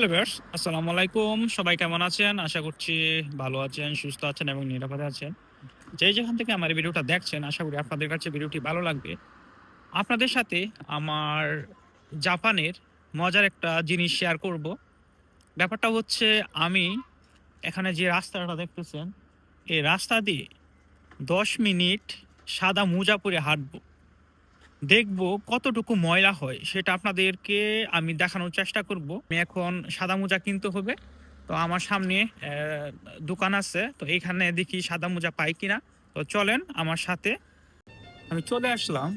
Hello viewers, আসসালামু আলাইকুম। সবাই কেমন আছেন? আশা করছি ভালো আছেন, সুস্থ আছেন এবং নিরাপদে আছেন। যে যেখান থেকে আমার ভিডিওটা দেখছেন, আশা করি আপনাদের কাছে ভিডিওটি ভালো লাগবে। আপনাদের সাথে আমার জাপানের মজার একটা জিনিস শেয়ার করব। ব্যাপারটা হচ্ছে, আমি এখানে যে রাস্তাটা দেখতেছেন, এই রাস্তা দিয়ে দশ মিনিট সাদা মোজা পরে হাঁটবো। দেখব কতটুকু ময়লা হয়, সেটা আপনাদেরকে আমি দেখানোর চেষ্টা করব। আমি এখন সাদা মোজা কিনতে হবে, তো আমার সামনে দোকান আছে, তো এখানে দেখি সাদা মোজা পাই কিনা। তো চলেন আমার সাথে। আমি চলে আসলাম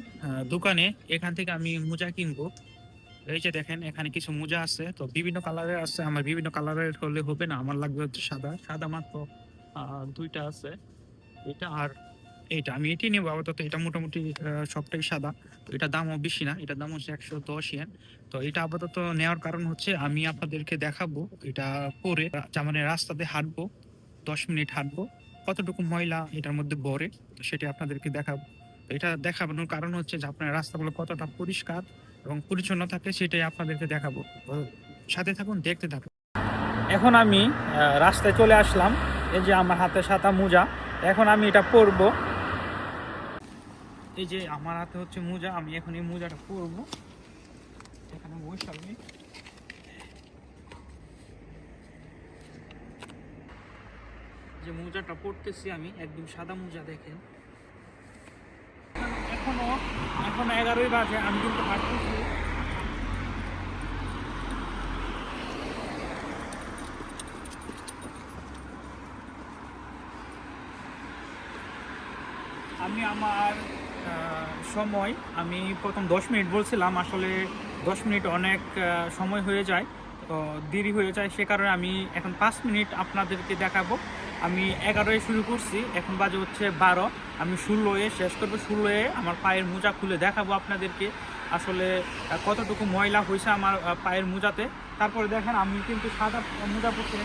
দোকানে, এখান থেকে আমি মোজা কিনবো। এই যে দেখেন, এখানে কিছু মোজা আছে, তো বিভিন্ন কালারের আছে, আমার বিভিন্ন কালারের হলে হবে না, আমার লাগবে হচ্ছে সাদা। সাদা মাত্র দুইটা আছে, এটা আর এইটা, আমি এটি নেব আপাতত, এটা মোটামুটি সবটাই সাদা। তো এটার দামও বেশি না, এটার দাম হচ্ছে একশো দশ ইয়েন তো এটা আপাতত নেওয়ার কারণ হচ্ছে, আমি আপনাদেরকে দেখাবো, এটা পরে মানে রাস্তাতে হাঁটবো, দশ মিনিট হাঁটবো, কতটুকু ময়লা এটার মধ্যে ভরে সেটা আপনাদেরকে দেখাবো। এটা দেখানোর কারণ হচ্ছে যে আপনার রাস্তাগুলো কতটা পরিষ্কার এবং পরিচ্ছন্ন থাকে, সেটাই আপনাদেরকে দেখাবো। সাথে থাকুন, দেখতে থাকুন। এখন আমি রাস্তায় চলে আসলাম, এই যে আমার হাতে সাদা মোজা, এখন আমি এটা পরবো। এই যে আমার হাতে হচ্ছে মোজা, আমি এখন এই মোজাটা পরবো। এখানে বসে আমি। যে মোজাটা পরতেছি আমি, একদম সাদা মোজা দেখেন। এখনও, এখন এগারোই বাজে, আমি কিন্তু হাঁটতেছি। আমি আমার সময়। আমি প্রথম দশ মিনিট বলছিলাম, আসলে দশ মিনিট অনেক সময় হয়ে যায়, তো দেরি হয়ে যায়, সে কারণে আমি এখন পাঁচ মিনিট আপনাদেরকে দেখাবো। আমি এগারোয় শুরু করছি, এখন বাজে হচ্ছে বারো। আমি ষোলোয় শেষ করব, ষোলোয় আমার পায়ের মোজা খুলে দেখাবো আপনাদেরকে। আসলে কতটুকু ময়লা হয়েছে আমার পায়ের মোজাতে। তারপরে দেখেন, আমি কিন্তু সাদা মোজা পরতে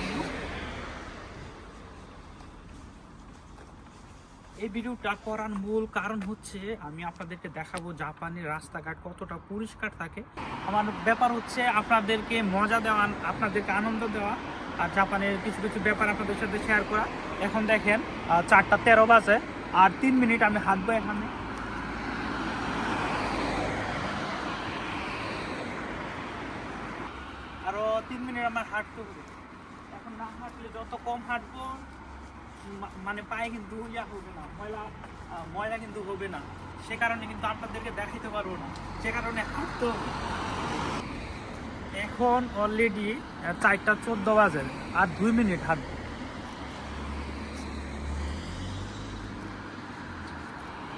এই ভিডিওটা করার মূল কারণ হচ্ছে আমি আপনাদেরকে দেখাবো জাপানের রাস্তাঘাট কতটা পরিষ্কার থাকে। আমার ব্যাপার হচ্ছে আপনাদেরকে মজা দেওয়া, আপনাদেরকে আনন্দ দেওয়া আর জাপানের কিছু কিছু ব্যাপার আপনাদের সাথে শেয়ার করা। এখন দেখেন চারটা তেরো বাজে আর তিন মিনিট আমি হাঁটবো এখানে। আরও তিন মিনিট আমার হাঁটতে হবে। এখন না হাঁটলে যত কম হাঁটবো মানে পায়ে কিন্তু ইয়া হবে না, ময়লা ময়লা কিন্তু হবে না। সে কারণে কিন্তু আপনাদেরকে দেখাইতে পারব না। সে কারণে হাঁটতে। এখন অলরেডি চারটা চোদ্দ বাজে আর দুই মিনিট হাঁটবো।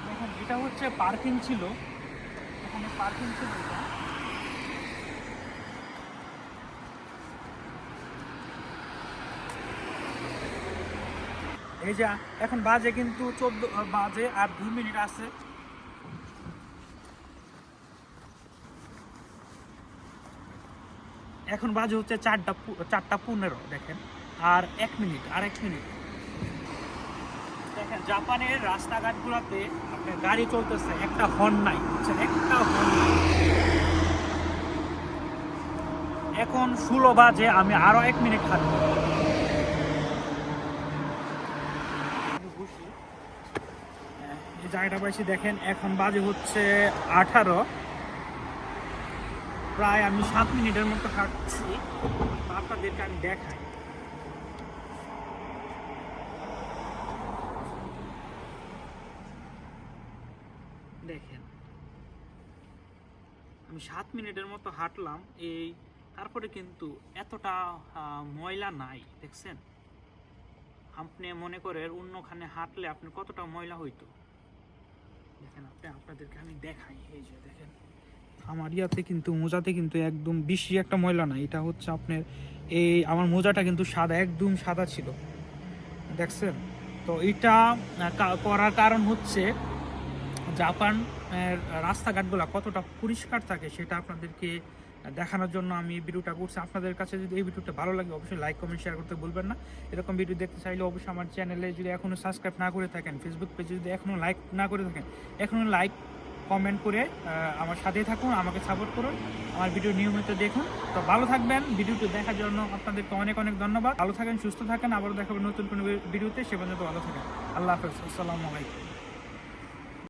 দেখেন, এটা হচ্ছে পার্কিং ছিল। এখানে পার্কিং ছিল এটা। এই যে, এখন বাজে কিন্তু চোদ্দ বাজে আর দুই মিনিট আছে। এখন বাজে হচ্ছে চারটা চারটা পনেরো, দেখেন। আর এক মিনিট, আর এক মিনিট। দেখেন, জাপানের রাস্তাঘাটগুলোতে আপনার গাড়ি চলতেছে, একটা হর্ন নাই, বুঝছেন? একটা হর্ন এখন ষোলো বাজে, আমি আরও এক মিনিট হাঁটবো। জায়গাটা পাইছি দেখেন, এখন বাজে হচ্ছে আঠারো। প্রায় আমি সাত মিনিটের মতো হাঁটছি। আপনাদেরকে আমি দেখাই। দেখেন, আমি সাত মিনিটের মতো হাঁটলাম। এই, তারপরে কিন্তু এতটা ময়লা নাই, দেখছেন? আপনি মনে করেন অন্যখানে হাঁটলে আপনি কতটা ময়লা হইতো? দেখেন আপনি, আপনাদেরকে আমি দেখাই, এই যে দেখেন। আমার ইয়াতে কিন্তু, মোজাতে কিন্তু একদম বেশি একটা ময়লা না এটা হচ্ছে আপনার এই, আমার মোজাটা কিন্তু সাদা, একদম সাদা ছিল। দেখছেন? তো এটা করার কারণ হচ্ছে জাপান রাস্তাঘাটগুলো কতটা পরিষ্কার থাকে সেটা আপনাদেরকে দেখানোর জন্য আমি এই ভিডিওটা করছি। আপনাদের কাছে যদি এই ভিডিওটা ভালো লাগে, অবশ্যই লাইক কমেন্ট শেয়ার করতে বলবেন না। এরকম ভিডিও দেখতে চাইলে অবশ্যই আমার চ্যানেলে যদি এখনও সাবস্ক্রাইব না করে থাকেন ফেসবুক পেজে যদি এখনও লাইক না করে থাকেন এখনও লাইক কমেন্ট করে আমার সাথেই থাকুন, আমাকে সাপোর্ট করুন। আমার ভিডিও নিয়মিত দেখুন। তো ভালো থাকবেন। ভিডিওটি দেখার জন্য আপনাদেরকে অনেক অনেক ধন্যবাদ। ভালো থাকেন, সুস্থ থাকেন। আবারও দেখাবেন নতুন কোনো ভিডিওতে। সে পর্যন্ত ভালো থাকেন। আল্লাহ হাফেজ। আসসালামু আলাইকুম।